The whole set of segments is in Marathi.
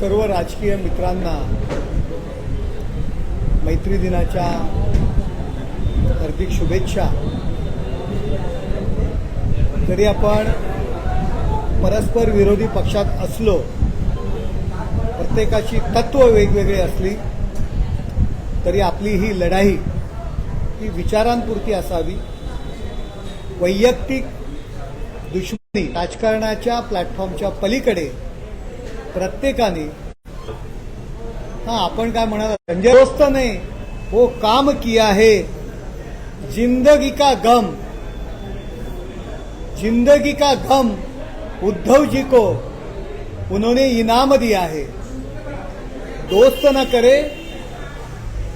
सर्व राजकीय मित्रांना मैत्री दिनाच्या हार्दिक शुभेच्छा. जरी आपण परस्पर विरोधी पक्षात असलो प्रत्येकाची तत्व वेगवेगळी असली तरी आपली ही लढाई ही विचारांपुरती असावी. वैयक्तिक दुश्मनी राजकारणाच्या प्लॅटफॉर्मच्या पलीकडे प्रत्येकाने हा आपण काय म्हणाल संजय दोस्त ने वो हो काम किया है जिंदगी का गम? जिंदगी का गम? उद्धव जी को उन्होंने इनाम दिया है। दोस्त न करे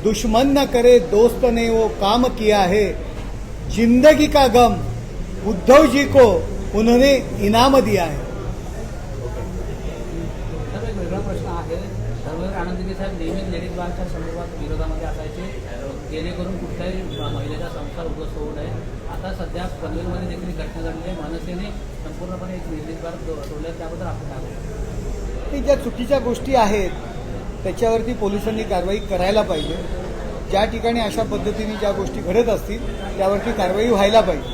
दुश्मन न करे दोस्त ने वो काम किया है। जिंदगी का गम उद्धव जी को उन्होंने इनाम दिया है। प्रश्न आहे. धर्मवीर आनंदगी साहेब नेहमीच लेडीज बारच्या संदर्भात विरोधामध्ये असायचे. जेणेकरून कुठल्याही महिलेचा संसार उद्ध्वस्त होऊ नये. आता सध्या पनवेलमध्ये देखील ही घटना घडली आहे. मनसेने संपूर्णपणे एक लेडीज बार सोडल्या त्याबद्दल आपण काय ज्या चुकीच्या गोष्टी आहेत त्याच्यावरती पोलिसांनी कारवाई करायला पाहिजे. ज्या ठिकाणी अशा पद्धतीने ज्या गोष्टी घडत असतील त्यावरती कारवाई व्हायला पाहिजे.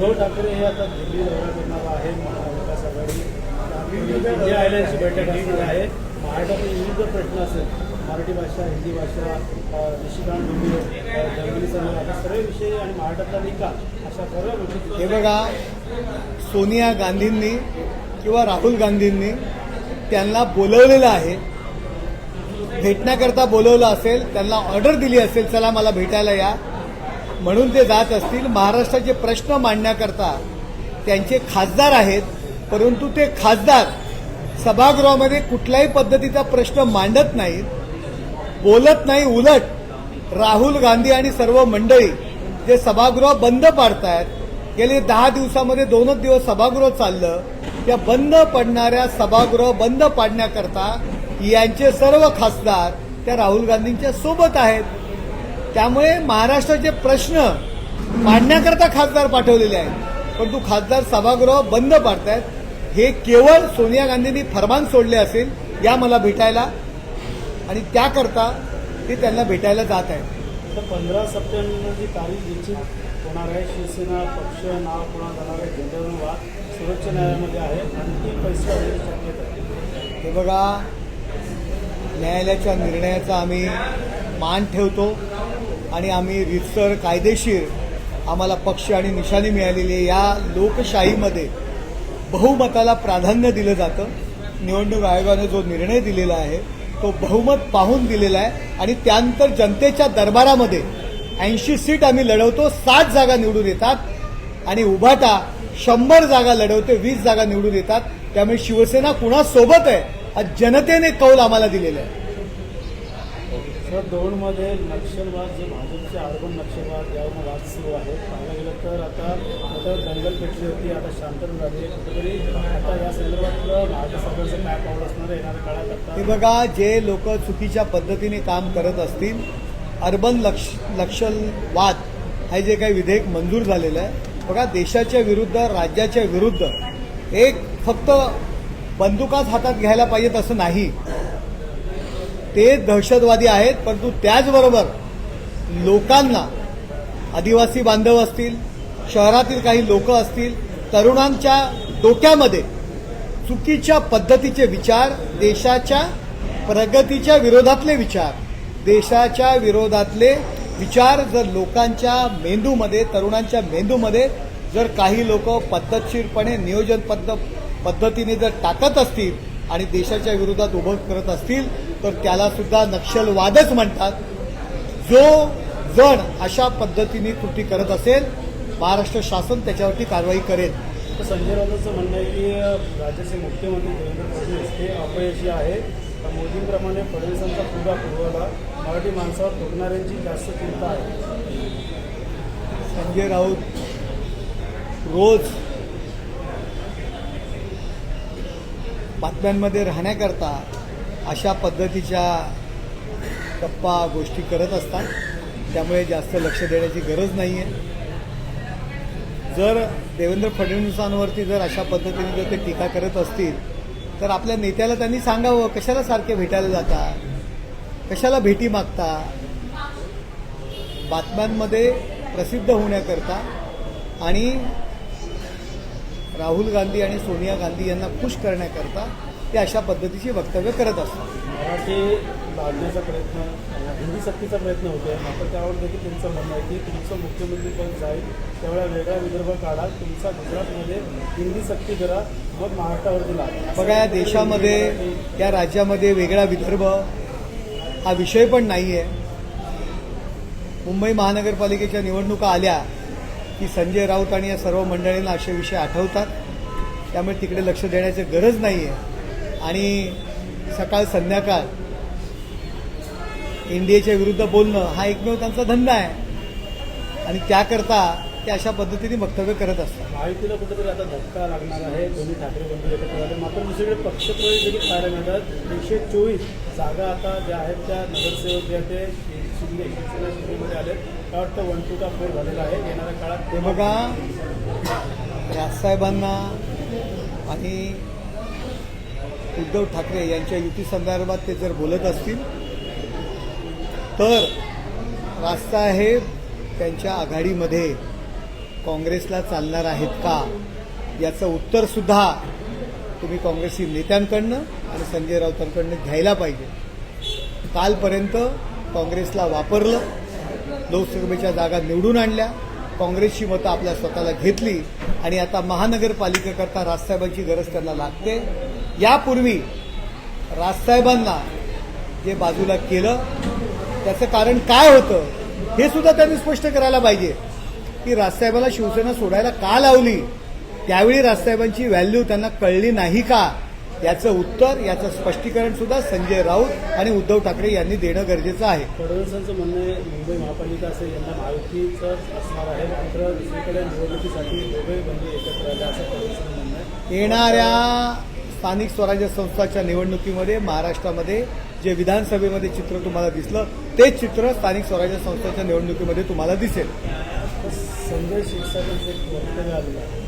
उद्धव ठाकरे हे आता दिल्ली दौरा करणार आहे महाविकास आघाडी इंडिया आयलँडची बैठक असणार आहे महाराष्ट्रातील विविध प्रश्न असेल मराठी भाषा हिंदी भाषा निशिकांत डोंबिवली अ, जंगली समाज अशा सर्व विषय आणि महाराष्ट्रातला निकाल अशा सर्व गोष्टी हे बघा सोनिया गांधींनी किंवा राहुल गांधींनी त्यांना बोलवलेलं आहे. भेटण्याकरता बोलवलं असेल त्यांना ऑर्डर दिली असेल चला मला भेटायला या. म्हणून ते जात असतील महाराष्ट्राचे प्रश्न मांडण्याकरता. त्यांचे खासदार आहेत परंतु ते खासदार सभागृहामध्ये कुठल्याही पद्धतीचा प्रश्न मांडत नाहीत बोलत नाही उलट राहुल गांधी आणि सर्व मंडळी जे सभागृह बंद पाडतायत गेले दहा दिवसामध्ये दोनच दिवस सभागृह चाललं त्या बंद पडणाऱ्या सभागृह बंद पाडण्याकरता यांचे सर्व खासदार त्या राहुल गांधींच्या सोबत आहेत. त्यामुळे महाराष्ट्राचे प्रश्न मांडण्याकरता खासदार पाठवलेले आहेत. परंतु खासदार सभागृह बंद पाडतायत. हे केवळ सोनिया गांधींनी फरमान सोडले असेल या मला भेटायला. आणि त्याकरता ते त्यांना भेटायला जात आहेत. तर पंधरा सप्टेंबर जी तारीख निश्चित होणार आहे शिवसेना पक्ष नाव कोणा जाणार आहे जनरल वाद सर्वोच्च न्यायालयामध्ये आहे पैसे होण्याची शक्यता आहे. हे बघा न्यायालयाच्या निर्णयाचा आम्ही मान ठेवतो. आणि आम्ही रितसर कायदेशीर आम्हाला पक्ष आणि निशाणी मिळालेली आहे. या लोकशाहीमध्ये बहुमताला प्राधान्य दिलं जातं. निवडणूक आयोगानं जो निर्णय दिलेला आहे तो बहुमत पाहून दिलेला आहे. आणि त्यानंतर जनतेच्या दरबारामध्ये ऐंशी सीट आम्ही लढवतो सात जागा निवडून येतात. आणि उभाटा शंभर जागा लढवते वीस जागा निवडून येतात. त्यामुळे शिवसेना कुणासोबत आहे हा जनतेने कौल आम्हाला दिलेला आहे. सर दोनमध्ये नक्षलवाद जे भाजपचे अर्बन नक्षलवाद यावर वाद सुरू आहे पाहायला गेलं तर आता आता दंगल पेटली होती आता शांतता झाली कुठेतरी आता या संदर्भातलं भारत सरकारचं काय पाऊल असणार आहे येणाऱ्या काळात हे आता बघा जे लोक चुकीच्या पद्धतीने काम करत असतील अर्बन लक्ष लक्षलवाद हे जे काही विधेयक मंजूर झालेलं आहे बघा देशाच्या विरुद्ध राज्याच्या विरुद्ध एक फक्त बंदुकाच हातात घ्यायला पाहिजेत असं नाही. ते दहशतवादी आहेत परंतु त्याचबरोबर लोकांना आदिवासी बांधव असतील शहरातील काही लोक असतील तरुणांच्या डोक्यामध्ये चुकीच्या पद्धतीचे विचार देशाच्या प्रगतीच्या विरोधातले विचार. देशाच्या विरोधातले विचार जर लोकांच्या मेंदूमध्ये तरुणांच्या मेंदूमध्ये जर काही लोक पद्धतशीरपणे नियोजन पद्ध पद्धतीने जर टाकत असतील आणि देशाच्या विरोधात उभं करत असतील तर त्याला सुद्धा नक्षलवादच म्हणतात. जो जण अशा पद्धतीने कृती करत असेल महाराष्ट्र शासन त्याच्यावरती कारवाई करेल. संजय राऊतांचं म्हणणं आहे की राज्याचे मुख्यमंत्री देवेंद्र फडणवीस हे अपयशी आहे मोदींप्रमाणे फडणवीसांचा फुगा फुगवला मराठी माणसावर फुगणाऱ्यांची जास्त चिंता आहे. संजय राऊत रोज बातम्यांमध्ये राहण्याकरता अशा पद्धतीच्या गप्पा गोष्टी करत असतात. त्यामुळे जास्त लक्ष देण्याची गरज नाही आहे जर देवेंद्र फडणवीसांवरती जर अशा पद्धतीने जर ते टीका करत असतील तर आपल्या नेत्याला त्यांनी सांगावं कशाला सारखे भेटायला जाता? कशाला भेटी मागता? बातम्यांमध्ये प्रसिद्ध होण्याकरता आणि राहुल गांधी आणि सोनिया गांधी यांना खुश करण्याकरता ते अशा पद्धतीची वक्तव्य करत असतात. मराठी लादण्याचा प्रयत्न हिंदी सक्तीचा प्रयत्न होतोय. मात्र त्यावर देखील त्यांचं म्हणणं आहे की तुमचं मुख्यमंत्री पण जाईल त्यावेळेला वेगळा विदर्भ काढा. तुमचा गुजरातमध्ये हिंदी सक्ती करा मग महाराष्ट्रावरती लाद बघा या देशामध्ये या राज्यामध्ये वेगळा विदर्भ हा विषय पण नाही आहे मुंबई महानगरपालिकेच्या निवडणुका आल्या की संजय राऊत आणि या सर्व मंडळींना असे विषय आठवतात. त्यामुळे तिकडे लक्ष देण्याची गरज नाही आहे आणि सकाळ संध्याकाळ एनडीएच्या विरुद्ध बोलणं हा एकमेव त्यांचा धंदा आहे. आणि त्याकरता ते अशा पद्धतीने वक्तव्य करत असतात. महायुतीला कुठेतरी आता धक्का लागणार आहे. दोन्ही ठाकरे बंधू एकत्र आले. मात्र दुसरीकडे पक्षप्रवेश देखील पाहायला मिळतात. एकशे चोवीस जागा आता ज्या आहेत त्या नगरसेवक जे आहेत ते शिंदे शिवसेना शिंदेमध्ये आले काय वाटतं वन टू का फोर झालेला आहे. येणाऱ्या काळात ते बघा राजसाहेबांना आणि उद्धव ठाकरे यांच्या युती संदर्भात ते जर बोलत असतील तर राजसाहेब त्यांच्या आघाडीमध्ये काँग्रेसला चालणार आहेत का? याचं उत्तर सुद्धा तुम्ही काँग्रेसी नेत्यांकडनं आणि संजय राऊतांकडनं घ्यायला पाहिजे. कालपर्यंत काँग्रेसला वापरलं लोकसभेच्या जागा निवडून आणल्या काँग्रेसची मतं आपल्या स्वतःला घेतली आणि आता महानगरपालिकेकरता राजसाहेबांची गरज त्यांना लागते. यापूर्वी राजसाहेबांना जे बाजूला केलं त्याचं कारण काय होतं हे सुद्धा त्यांनी स्पष्ट करायला पाहिजे. की राजसाहेबाला शिवसेना सोडायला का लावली? त्यावेळी राजसाहेबांची व्हॅल्यू त्यांना कळली नाही का? याचं उत्तर याचं स्पष्टीकरण सुद्धा संजय राऊत आणि उद्धव ठाकरे यांनी देणं गरजेचं आहे. फडणवीसांचं म्हणणं आहे मुंबई महापालिका असेल यांना महायुतीचंच असणार आहे मात्र दुसरीकडे निवडणुकीसाठी दोघे बंधू एकत्र असं फडणवीसांचं म्हणणं आहे. येणाऱ्या स्थानिक स्वराज्य संस्थाच्या निवडणुकीमध्ये महाराष्ट्रामध्ये जे विधानसभेमध्ये चित्र तुम्हाला दिसलं तेच चित्र स्थानिक स्वराज्य संस्थाच्या निवडणुकीमध्ये तुम्हाला दिसेल. संजय शिरसाटांचं एक वक्तव्य आलेलं आहे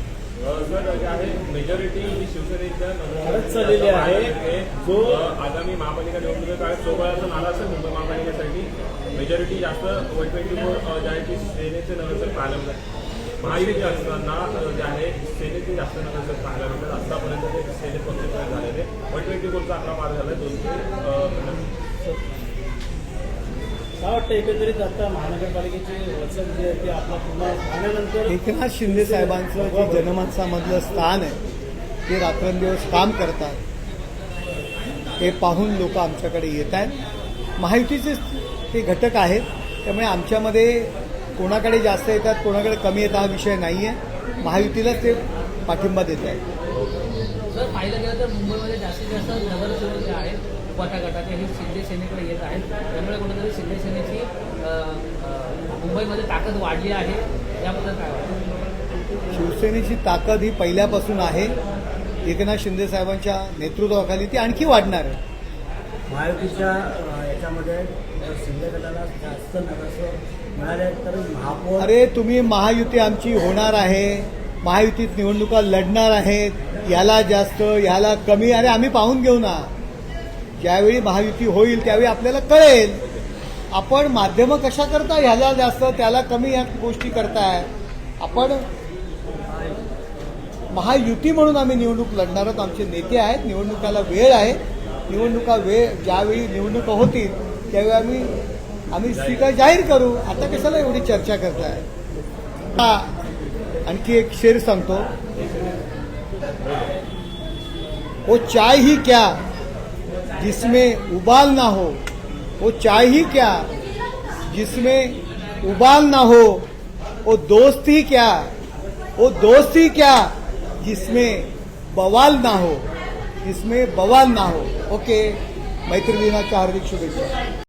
मेजॉरिटी ही शिवसेनेच्या फारच चाललेली आहे. जो आगामी महापालिका निवडणुकीच्या काळात सोबळाचा नारा असेल मुंबई महापालिकेसाठी मेजॉरिटी जास्त वन ट्वेंटी फोर जे आहे ती सेनेचे नगरसेवक पाहायला असताना जे आहे सेनेचे जास्त नगरसेवक पाहायला मिळतात आतापर्यंत ते पक्ष झालेले? वन ट्वेंटी फोरचा आकडा पार झाला दोनशे काय वाटतं एकंदरीत आता महानगरपालिकेचे वचन जे आहे ते आपला पुन्हा झाल्यानंतर एकनाथ शिंदे साहेबांचं जे जनमानसामधलं स्थान आहे ते रात्रंदिवस काम करतात. हे पाहून लोक आमच्याकडे येत आहेत. महायुतीचे ते घटक आहेत त्यामुळे आमच्यामध्ये कोणाकडे जास्त येतात कोणाकडे कमी येतात हा विषय नाही आहे महायुतीलाच ते पाठिंबा देत आहेत. जर पाहिलं गेलं तर मुंबईमध्ये जास्तीत जास्त नगरसेवक जे आहेत हे शिंदे सेनेकडे येत आहेत. त्यामुळे कुठेतरी शिंदे सेनेची मुंबईमध्ये ताकद वाढली आहे. याबद्दल काय वाटतं? शिवसेनेची ताकद ही पहिल्यापासून आहे. एकनाथ शिंदे साहेबांच्या नेतृत्वाखाली ती आणखी वाढणार आहे. महायुतीच्या याच्यामध्ये शिंदे गटाला जास्त नगरसेवक अरे तुम्ही महायुती आमची होणार आहे. महायुतीत निवडणुका लढणार आहेत. याला जास्त याला कमी. अरे आम्ही पाहून घेऊ ना. ज्यावेळी महायुती होईल त्यावेळी आपल्याला कळेल. आपण माध्यमं कशा करता ह्याला जास्त त्याला कमी या गोष्टी करताय. आपण महायुती म्हणून आम्ही निवडणूक लढणार आहोत. आमचे नेते आहेत. निवडणुकाला वेळ आहे. निवडणुका वेळ ज्यावेळी निवडणुका होतील त्यावेळी आम्ही आम्ही सीटा जाहीर करू. आता कशाला एवढी चर्चा करताय? हा, आणखी एक शेर सांगतो. वो चाय ही क्या जिसमें उबाल ना हो? वो चाय ही क्या जिसमें उबाल ना हो? वो दोस्त ही क्या? वो दोस्त ही क्या जिसमें बवाल ना हो? जिसमें बवाल ना हो? ओके, मैत्री दिनाच्या हार्दिक शुभेच्छा.